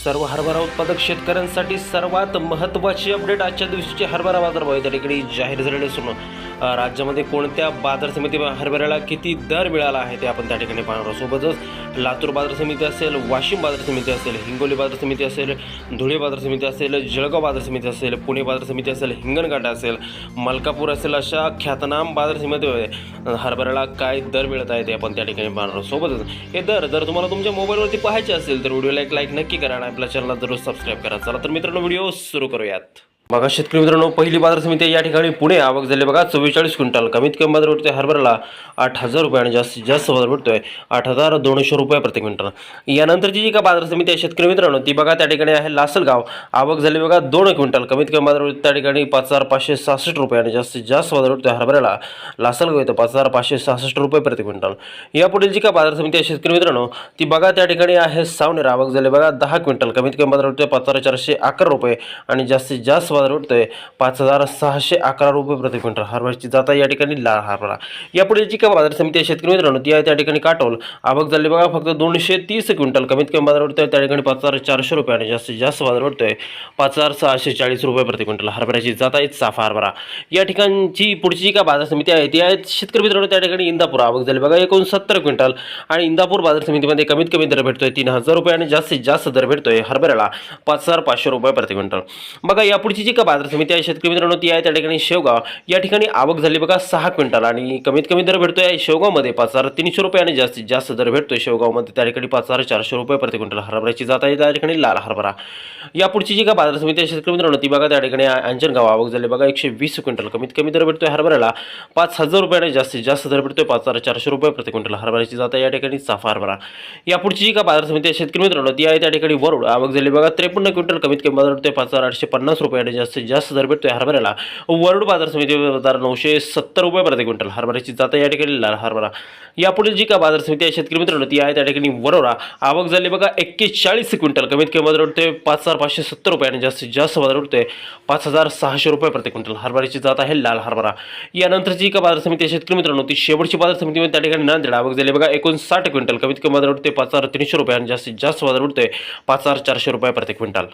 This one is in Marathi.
सर्व हरभरा उत्पादक शेतकऱ्यांसाठी सर्वात महत्त्वाची अपडेट आजच्या दिवशीचे हरभरा बाजार भाव त्या ठिकाणी जाहीर झालेले असून राज्यामध्ये कोणत्या बाजार समिती हरभऱ्याला किती दर मिळाला आहे ते आपण त्या ठिकाणी पाहणार सोबतच लातूर बाजार समिती असेल वाशिम बाजार समिती असेल हिंगोली बाजार समिती असेल धुळे बाजार समिती असेल जळगाव बाजार समिती असेल पुणे बाजार समिती असेल हिंगणघाट असेल मलकापूर असेल अशा ख्यातनाम बाजार समितीमध्ये हरभऱ्याला काय दर मिळत आहे ते आपण त्या ठिकाणी पाहणार सोबतच हे दर जर तुम्हाला तुमच्या मोबाईलवरती पाहायचे असेल तर व्हिडिओला एक लाईक नक्की करा आणि आपल्या चॅनलला जरूर सबस्क्राईब करा. चला तर मित्रांनो व्हिडिओ सुरू करूयात. बघा शेतकरी मित्रांनो पहिली बाजार समिती या ठिकाणी पुणे आवक झाली बघा चव्वेचाळीस क्विंटल. कमीत कमी बाजार भेटतोय हरभऱ्याला आठ हजार रुपये आणि जास्तीत जास्त बाजार भेटतोय आठ हजार दोनशे रुपये प्रति क्विंटल. यानंतरची जी का बाजार समिती आहे शेतकरी मित्रांनो ती बघा त्या ठिकाणी आहे लासलगाव. आवक झाली बघा दोन क्विंटल. कमीत कमी बाजार त्या ठिकाणी पाच हजार पाचशे सहासष्ट रुपये आणि जास्तीत जास्त बाजार भेटतोय हरभऱ्याला लासलगाव येतं पाच हजार पाचशे सहासष्ट रुपये प्रति क्विंटल. यापुढील जी का बाजार समिती आहे शेतकरी मित्रांनो ती बघा त्या ठिकाणी आहे सावनेर. आवक झाली बघा दहा क्विंटल. कमीत कमी बाजार भेटतोय पाच हजार चारशे अकरा रुपये आणि जास्तीत जास्त बाजार आहे पाच हजार सहाशे अकरा रुपये प्रति क्विंटल हरभऱ्याची जाता या ठिकाणी लाल हरभरा यापुढे जी काय बाजार समिती आहे शेतकरी मित्रांनो ती आहे त्या ठिकाणी काटोल. आवक झाली बघा फक्त दोनशे तीस क्विंटल. कमीत कमी बाजार भेटतोय त्या ठिकाणी पाच हजार चारशे रुपये आणि जास्तीत जास्त बाजार भेटतोय पाच हजार सहाशे चाळीस रुपये प्रति क्विंटल हरभऱ्याची जात आहे. साफ हरभरा या ठिकाणची पुढची जी काय बाजार समिती आहे ती आहे शेतकरी मित्रांनो त्या ठिकाणी इंदापूर. आवक झाली बघा एकोणसत्तर क्विंटल. आणि इंदापूर बाजार समितीमध्ये कमीत कमी दर भेटतोय तीन हजार रुपये आणि जास्तीत जास्त दर भेटतोय हरभऱ्याला पाच हजार पाचशे रुपये प्रति क्विंटल. बघा यापुढची जी का बाजार समिती आहे शेतकरी मित्रांनो ती आहे त्या ठिकाणी शेवगाव. या ठिकाणी आवक झाली बघा सहा क्विंटल आणि कमीत कमी दर भेटतोय शेवगावमध्ये. पाच हजार तीनशे रुपये आणि जास्तीत जास्त दर भेटतोय शेवगावमध्ये. त्या ठिकाणी पाच हजार चारशे रुपये प्रति क्विंटल हरभऱ्याची जात आहे. त्या ठिकाणी लाल हरभरा. या पुढची जी का बाजार समिती आहे शेतकरी मित्रांनो ती बघा त्या ठिकाणी अंजनगाव आवक झाली बघा एकशे वीस क्विंटल. कमीत कमी दर भेटतोय हरभऱ्याला पाच हजार रुपये आणि जास्तीत जास्त दर भेटतोय पाच हजार चारशे रुपये प्रति क्विंटल हरभऱ्याची जात आहे. या ठिकाणी साफा हरभरा. यापुढची जी का बाजार समिती आहे शेतकरी मित्रांनो ती आहे त्या ठिकाणी वरुड. आवक झाली बघा त्रेपन्न क्विंटल. कमीत कमी दर भेटतोय पाच हजार आठशे पन्नास रुपये आणि जास्तीत जास्त दर भेटतोय हरभऱ्याला. वरुड बाजार समिती नऊशे सत्तर रुपये प्रति क्विंटल. हरभऱ्याची जात या ठिकाणी लाल हरभरा. यापुढील जी का बाजार समिती आहे शेतकरी मित्रांनो ती आहे त्या ठिकाणी वरोरा आवक झाली बघा एक्केचाळीस क्विंटल. कमीत कमी बाजार भेटतोय पाच हजार पाचशे सत्तर रुपये आणि जास्तीत जास्त बाजार भेटतोय पाच हजार सहाशे रुपये प्रति क्विंटल. हरभऱ्याची जात आहे लाल हरभरा. यानंतरची जी का बाजार समिती आहे शेतकरी मित्रांनो ती शेवटची बाजार समितीमध्ये त्या ठिकाणी नांदेड. आवक झाली बघा एकोणसाठ क्विंटल. कमीत कमी बाजार उठते पाच हजार तीनशे रुपये आणि जास्तीत जास्त बाजार उठते पाच हजार चारशे रुपये प्रति क्विंटल.